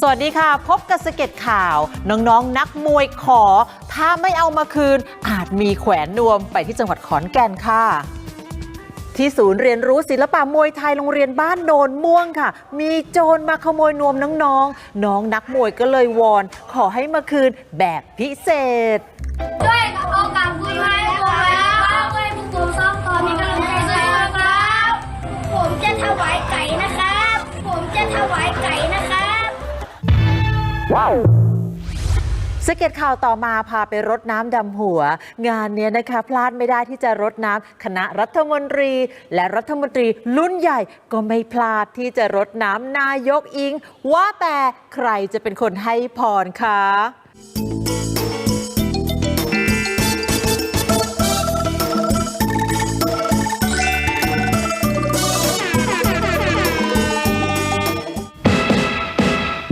สวัสดีค่ะ พบกับสเก็ตข่าว น้องๆนนักมวยขอ ถ้าไม่เอามาคืน อาจมีแขวนนวมไปที่จังหวัดขอนแก่นค่ะที่ศูนย์เรียนรู้ศิลปะมวยไทยโรงเรียนบ้านโนนม่วงค่ะ มีโจรมาขโมยนวมน้องๆน้องนักมวยก็เลยวอน ขอให้มาคืนแบบพิเศษ สเก็ตข่าวต่อมาพาไปรดน้ำดำหัว งานเนี้ยนะคะพลาดไม่ได้ที่จะรดน้ำคณะรัฐมนตรี และรัฐมนตรีรุ่นใหญ่ก็ไม่พลาดที่จะรดน้ำนายกอิง ว่าแต่ใครจะเป็นคนให้พรคะ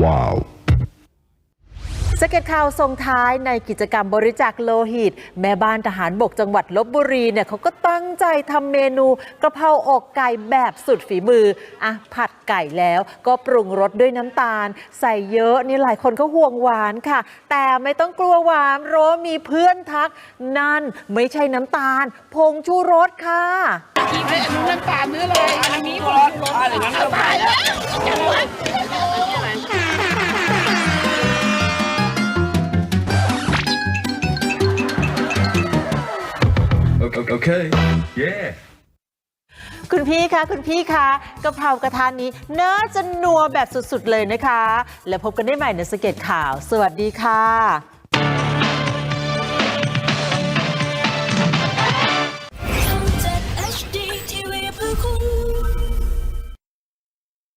Wow. ส เก็ตข่าวส่งท้ายในกิจกรรมบริจาคโลหิต แม่บ้านทหารบกจังหวัดลบบุรีเนี่ยเขาก็ตั้งใจทำเมนูกระเพราอกไก่แบบสุดฝีมืออะผัดไก่แล้วก็ปรุงรสด้วยน้ำตาล ใส่เยอะนี่หลายคนก็ห่วงหวานค่ะ แต่ไม่ต้องกลัวหวานเพราะมีเพื่อนทัก นั่นไม่ใช่น้ำตาลผงชูรสค่ะน้ำตาลเนื้ออะไรอันนี้บอลอะไรนั้นตายแล้ว okay. Yeah. คุณพี่คะคุณพี่คะกะเพรากระทานนี้น่าจะนัวแบบสุดๆเลยนะคะ แล้วพบกันได้ใหม่ในสเก็ตข่าว สวัสดีค่ะ